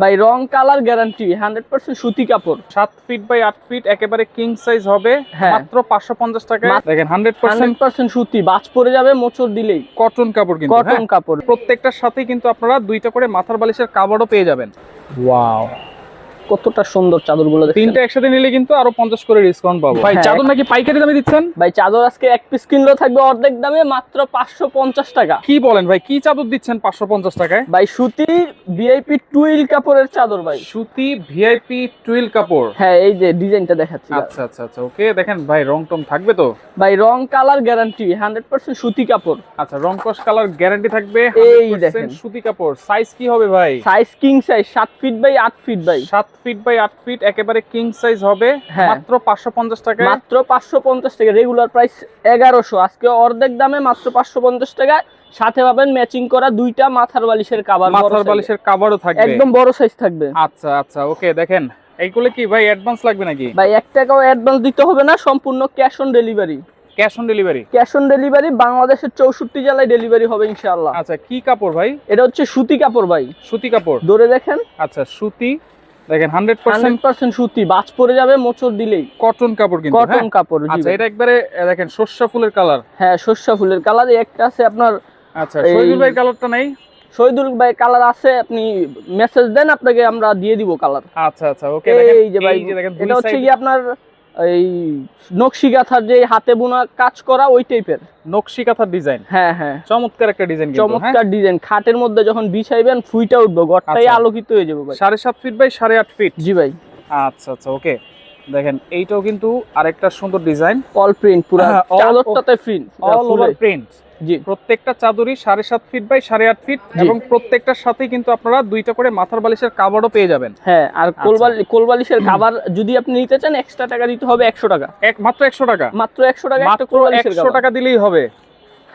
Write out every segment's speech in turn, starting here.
ভাই রং colour guarantee hundred percent সুতি কাপড়। সাত ফিট বাই আট ফিট একেবারে কিং সাইজ হবে। হ্যাঁ। মাত্র পাঁচশো পঞ্চাশ টাকা দেখেন হান্ড্রেড পার্সেন্ট সুতি বাজ পরে যাবে মোচর দিলেই। কটন কাপড় কিন্তু কটন হ্যাঁ? কাপড়। প্রত্যেকটার সাথে কিন্তু আপনারা দুইটা করে মাথার বালিশের কাপড়ও পেয়ে যাবেন। ওয়াও কতটা সুন্দর চাদরগুলো তিনটা একসাথে নিলে কিন্তু আরও পঞ্চাশ করে ডিসকাউন্ট পাবো। ভাই হ্যাঁ। চাদর নাকি পাইকারি দামে দিচ্ছেন? ভাই চাদর আজকে এক পিস কিনলেও থাকবে অর্ধেক দামে মাত্র পাঁচশো পঞ্চাশ টাকা। কি বলেন ভাই কি চাদর দিচ্ছেন পাঁচশো পঞ্চাশ টাকায়? ভাই সুতি ভিআইপি টুইল কাপড়ের চাদর ভাই। সুতি ভিআইপি টুইল কাপড়? হ্যাঁ এই যে ডিজাইনটা দেখাচ্ছি। আচ্ছা আচ্ছা আচ্ছা ওকে দেখেন ভাই রং টং থাকবে তো? ভাই রং কালার গ্যারান্টি হান্ড্রেড পার্সেন্ট সুতি কাপড়। আচ্ছা রং কস কালার গ্যারান্টি থাকবে এই দেখেন। সুতি কাপড়। সাইজ কি হবে ভাই? সাইজ কিং সাইজ সাত ফিট বাই আট ফিট বাই সাত ফিট বাই আট ফিট একেবারে কিং সাইজ হবে। হ্যাঁ। মাত্র পাঁচশো পঞ্চাশ টাকায়। মাত্র পাঁচশো পঞ্চাশ টাকা রেগুলার প্রাইস এগারোশো। আজকে অর্ধেক দামে মাত্র পাঁচশো পঞ্চাশ টাকা। সাথে পাবেন ম্যাচিং করা দুইটা মাথার বালিশের কাবার মাথার বালিশের কাভারও থাকবে। একদম বড় সাইজ থাকবে। আচ্ছা আচ্ছা ওকে দেখেন। এইগুলো কি ভাই অ্যাডভান্স লাগবে নাকি? ভাই এক টাকাও অ্যাডভান্স দিতে হবে না সম্পূর্ণ cash on delivery cash on delivery cash on delivery বাংলাদেশের চৌষট্টি জেলায় ডেলিভারি হবে ইনশাআল্লাহ। আচ্ছা কি কাপড় ভাই? এটা হচ্ছে সুতি কাপড় ভাই। সুতি কাপড়। ধরে দেখেন। আচ্ছা সুতি দেখেন হান্ড্রেড হান্ড্রেড পার্সেন্ট পার্সেন্ট সুতি বাজ পরে যাবে মোচড় দিলেই। কটন কাপড় কিন্তু কটন হ্যাঁ? কাপড় আচ্ছা এটা একবারে দেখেন সর্ষা ফুলের কালার। হ্যাঁ ফুলের কালার একটা আছে আপনার আচ্ছা শহীদুল ভাই কালারটা নেই? শহীদুল ভাই কালার আছে আপনি মেসেজ দেন আপনাকে আমরা দিয়ে দিব কালার। আচ্ছা আচ্ছা ওকে দেখেন এই যে ভাই এটা হচ্ছে কি আপনার এই নকশি গাথার যে হাতে বোনা কাজ করা ওই টাইপের নকশি কাঁথার ডিজাইন হ্যাঁ হ্যাঁ। চমৎকার একটা ডিজাইন হ্যাঁ? চমৎকার ডিজাইন খাটের মধ্যে যখন বিছাইবেন ফুইটা উঠবো ঘরটাই আচ্ছা। আলোকিত হয়ে যাবে সাড়ে সাত ফিট বাই সাড়ে আট ফিট জি ভাই। আচ্ছা আচ্ছা ওকে দেখেন এইটাও কিন্তু আরেকটা সুন্দর ডিজাইন। অল প্রিন্ট পুরো চাদরটাতে প্রিন্ট অল ওভার প্রিন্ট জি। প্রত্যেকটা চাদরই সাড়ে সাত ফিট বাই সাড়ে আট ফিট এবং প্রত্যেকটার সাথে কিন্তু আপনারা দুইটা করে মাথার বালিশের কাভারও পেয়ে যাবেন। হ্যাঁ আর। কোলবালি কোলবালিশের খাবার যদি আপনি নিতে চান এক্সট্রা টাকা দিতে হবে একশো টাকা। এক মাত্র একশো টাকা। মাত্র একশো টাকা একশো টাকা দিলেই হবে।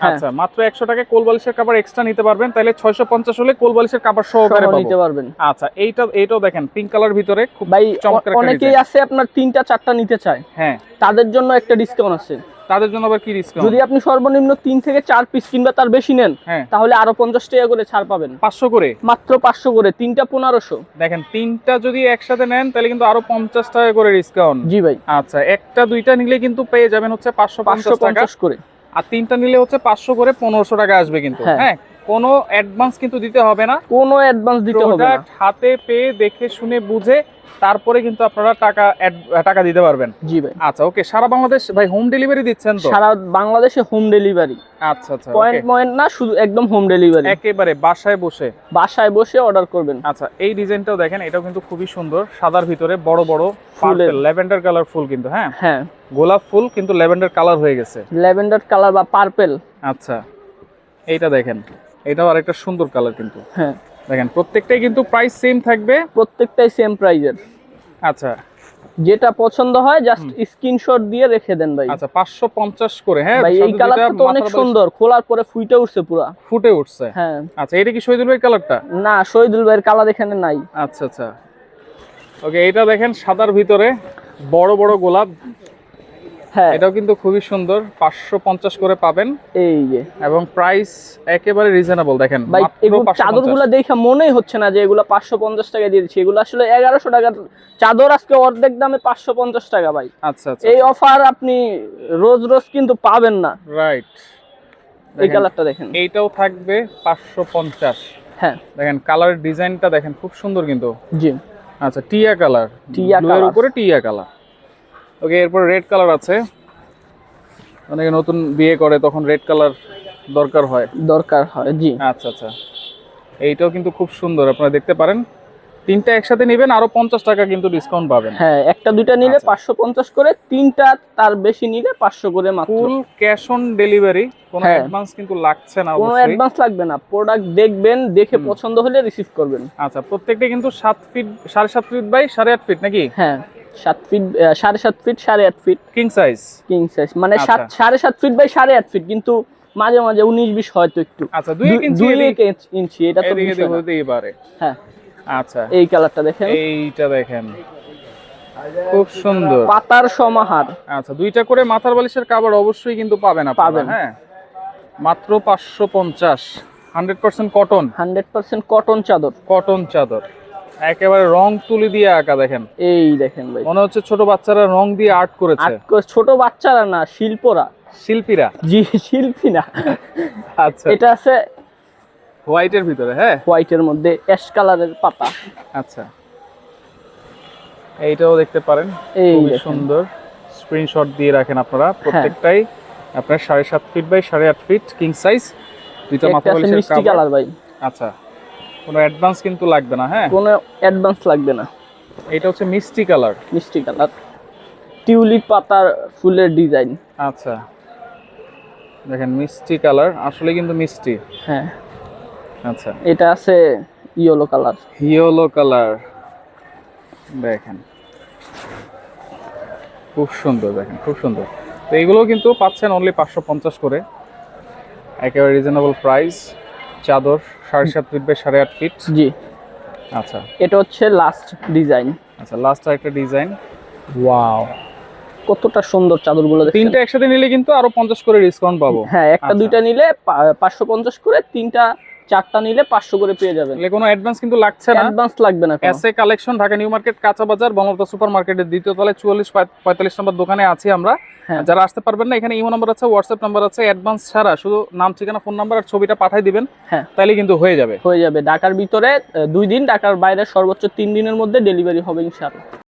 আচ্ছা মাত্র একশো টাকা কোল বালিশের এক্সট্রা নিতে পারবেন তাহলে ছয়শো পঞ্চাশ হলে কোল বালিশের সহকারে নিতে পারবেন। আচ্ছা এইটা এইটাও দেখেন পিঙ্ক কালার ভিতরে খুব চমৎকার অনেকেই আছে আপনার তিনটা চারটা নিতে চায়। হ্যাঁ। তাদের জন্য একটা ডিসকাউন্ট আছে। তাদের জন্য আবার কি ডিসকাউন্ট যদি আপনি সর্বনিম্ন তিন থেকে চার পিস কিংবা তার বেশি নেন হ্যাঁ। তাহলে আরও পঞ্চাশ টাকা করে ছাড় পাবেন। পাঁচশো করে? মাত্র পাঁচশো করে তিনটা পনেরোশো। দেখেন তিনটা যদি একসাথে নেন তাহলে কিন্তু আরও পঞ্চাশ টাকা করে ডিসকাউন্ট জি ভাই। আচ্ছা একটা দুইটা নিলে কিন্তু পেয়ে যাবেন হচ্ছে পাঁচশো পাঁচশো পঞ্চাশ টাকা। পঞ্চাশ করে। আর তিনটা নিলে হচ্ছে পাঁচশো করে পনেরোশো টাকা আসবে কিন্তু হ্যাঁ। কোনো অ্যাডভান্স কিন্তু দিতে হবে না। কোনো অ্যাডভান্স দিতে হবে না। হাতে পেয়ে দেখে শুনে বুঝে তারপরে কিন্তু আপনারা টাকা টাকা দিতে পারবেন। জি ভাই। আচ্ছা ওকে সারা বাংলাদেশ ভাই হোম ডেলিভারি দিচ্ছেন তো? সারা বাংলাদেশে হোম ডেলিভারি আচ্ছা আচ্ছা পয়েন্ট পয়েন্ট না শুধু একদম হোম ডেলিভারি একেবারে বাসায় বসে। বাসায় বসে অর্ডার করবেন। আচ্ছা এই ডিজাইনটাও দেখেন এটাও কিন্তু খুবই সুন্দর। সাদার ভিতরে বড় বড় ফুলের। ল্যাভেন্ডার কালার ফুল কিন্তু হ্যাঁ? হ্যাঁ। গোলাপ ফুল কিন্তু ল্যাভেন্ডার কালার হয়ে গেছে। ল্যাভেন্ডার কালার বা পার্পেল আচ্ছা এইটা দেখেন। এটাও আরেকটা সুন্দর কালার কিন্তু। হ্যাঁ। দেখেন প্রত্যেকটাই কিন্তু প্রাইস সেম থাকবে। প্রত্যেকটাই সেম প্রাইজের আচ্ছা। যেটা পছন্দ হয় জাস্ট স্ক্রিনশট দিয়ে রেখে দেন ভাই। আচ্ছা পাঁচশো পঞ্চাশ করে হ্যাঁ ভাই এই কালারটা তো অনেক সুন্দর খোলার পরে ফুটে উঠছে পুরা। ফুটে উঠছে। হ্যাঁ। আচ্ছা এটা কি শহীদুল ভাই কালারটা না শহীদুল ভাইয়ের কালার এখানে নাই। আচ্ছা আচ্ছা। ওকে এটা দেখেন সাদার ভিতরে বড় বড় গোলাপ। এটাও কিন্তু খুবই সুন্দর পাঁচশো পঞ্চাশ করে পাবেন। এই যে। এবং প্রাইস একেবারে রিজনেবল দেখেন 550 চাদরগুলো দেখে মনেই হচ্ছে না যে এগুলো পাঁচশো পঞ্চাশ টাকা দিয়ে দিচ্ছি। এগুলো আসলে এগারোশো টাকা চাদর আজকে অর্ধেক দামে পাঁচশো পঞ্চাশ টাকা ভাই। আচ্ছা আচ্ছা এই অফার আপনি রোজ রোজ কিন্তু পাবেন না। রাইট এই কালারটা দেখেন। এইটাও থাকবে পাঁচশো পঞ্চাশ। হ্যাঁ। দেখেন কালার ডিজাইনটা দেখেন খুব সুন্দর কিন্তু। জি। আচ্ছা টিয়া কালার টিয়া colour। উপরে টিয়া কালার ওকে এরপর রেড কালার আছে। অনেকে নতুন বিয়ে করে তখন রেড কালার দরকার হয়। দরকার হয় জি। আচ্ছা আচ্ছা। এইটাও কিন্তু খুব সুন্দর আপনারা দেখতে পারেন। তিনটা একসাথে নেবেন আরও পঞ্চাশ টাকা কিন্তু ডিসকাউন্ট পাবেন। হ্যাঁ একটা দুইটা নিলে আচ্ছা। পাঁচশো পঞ্চাশ করে তিনটা তার বেশি নিলে পাঁচশো করে মাত্র। ফুল ক্যাশ অন ডেলিভারি কোনো। অ্যাডভান্স কিন্তু লাগছে না কোনো অ্যাডভান্স লাগবে না প্রোডাক্ট দেখবেন দেখে পছন্দ হলে রিসিভ করবেন। আচ্ছা প্রত্যেকটা কিন্তু সাত ফিট সাড়ে সাত ফিট বাই সাড়ে আট ফিট নাকি? হ্যাঁ। সাত ফিট সাড়ে সাত ফিট সাড়ে আট feet king size king size মানে সাত আচ্ছা। সাড়ে সাত ফিট বাই সাড়ে আট ফিট কিন্তু মাঝে মাঝে উনিশ বিশ হয়তো একটু। আচ্ছা দুই ইঞ্চি এটা তো না। হতেই পারে। হ্যাঁ। আচ্ছা। এই কালারটা দেখেন। এইটা দেখেন। খুব সুন্দর। পাতার সমাহার। আচ্ছা দুইটা করে মাথার বালিশের কাবার অবশ্যই কিন্তু পাবেন আপনারা, পাবেন। হ্যাঁ? মাত্র পাঁচশো পঞ্চাশ। Hundred percent cotton hundred percent cotton চাদর। কটন চাদর। একেবারে রং তুলি দিয়ে আঁকা দেখেন। এই দেখেন ভাই। মনে হচ্ছে ছোট বাচ্চারা রং দিয়ে আর্ট করেছে। ছোট বাচ্চারা না শিল্পরা। শিল্পীরা? জি শিল্পী না। আচ্ছা। এটা আছে হোয়াইটের ভিতরে হ্যাঁ? হোয়াইটের মধ্যে অ্যাশ কালারের পাতা। আচ্ছা। এইটাও দেখতে পারেন। এই। সুন্দর। স্ক্রিনশট দিয়ে রাখেন আপনারা প্রত্যেকটাই। আপনার সাড়ে সাত ফিট বাই সাড়ে আট ফিট কিং সাইজ দুইটা মাথা মিষ্টি কালার ভাই। আচ্ছা। কোনো অ্যাডভান্স কিন্তু লাগবে না হ্যাঁ? কোনো অ্যাডভান্স লাগবে না। এটা হচ্ছে মিষ্টি কালার। মিষ্টি কালার। টিউলিপ পাতার ফুলের ডিজাইন আচ্ছা। দেখেন মিষ্টি কালার আসলে কিন্তু মিষ্টি। হ্যাঁ। আচ্ছা। এটা আছে ইয়েলো কালার ইয়েলো কালার দেখেন। খুব সুন্দর দেখেন খুব সুন্দর। তো এগুলো কিন্তু পাচ্ছেন অনলি পাঁচশো পঞ্চাশ করে। একেবারে রিজনেবল প্রাইস চাদর সাড়ে সাত ফিট বাই সাড়ে আট ফিট জি। আচ্ছা। এটা হচ্ছে লাস্ট ডিজাইন আচ্ছা লাস্ট একটা ডিজাইন ওয়াও কতটা সুন্দর চাদরগুলো তিনটা একসাথে নিলে কিন্তু আরও পঞ্চাশ করে ডিসকাউন্ট পাবো। হ্যাঁ একটা আচ্ছা। দুইটা নিলে পাঁচশো পঞ্চাশ করে তিনটা চারটা নিলে পাঁচশো করে পেয়ে যাবেন। কোনো অ্যাডভান্স কিন্তু লাগছে না। অ্যাডভান্স লাগবে না। SA collection Dhaka New Market কাঁচা বাজার বনলতা সুপার মার্কেটের দ্বিতীয় তলায় চুয়াল্লিশ পঁয়তাল্লিশ নম্বর দোকানে আছি আমরা। হ্যাঁ। যারা আসতে পারবেন না এখানে ইমো নাম্বার আছে হোয়াটসঅ্যাপ নাম্বার আছে অ্যাডভান্স ছাড়া। শুধু নাম ঠিকানা ফোন নাম্বার আর ছবিটা পাঠিয়ে দিবেন হ্যাঁ। তাইলে কিন্তু হয়ে যাবে। হয়ে যাবে। ঢাকার ভিতরে দুই দিন ঢাকার বাইরে সর্বোচ্চ তিন দিনের মধ্যে ডেলিভারি হবে ইনশাআল্লাহ।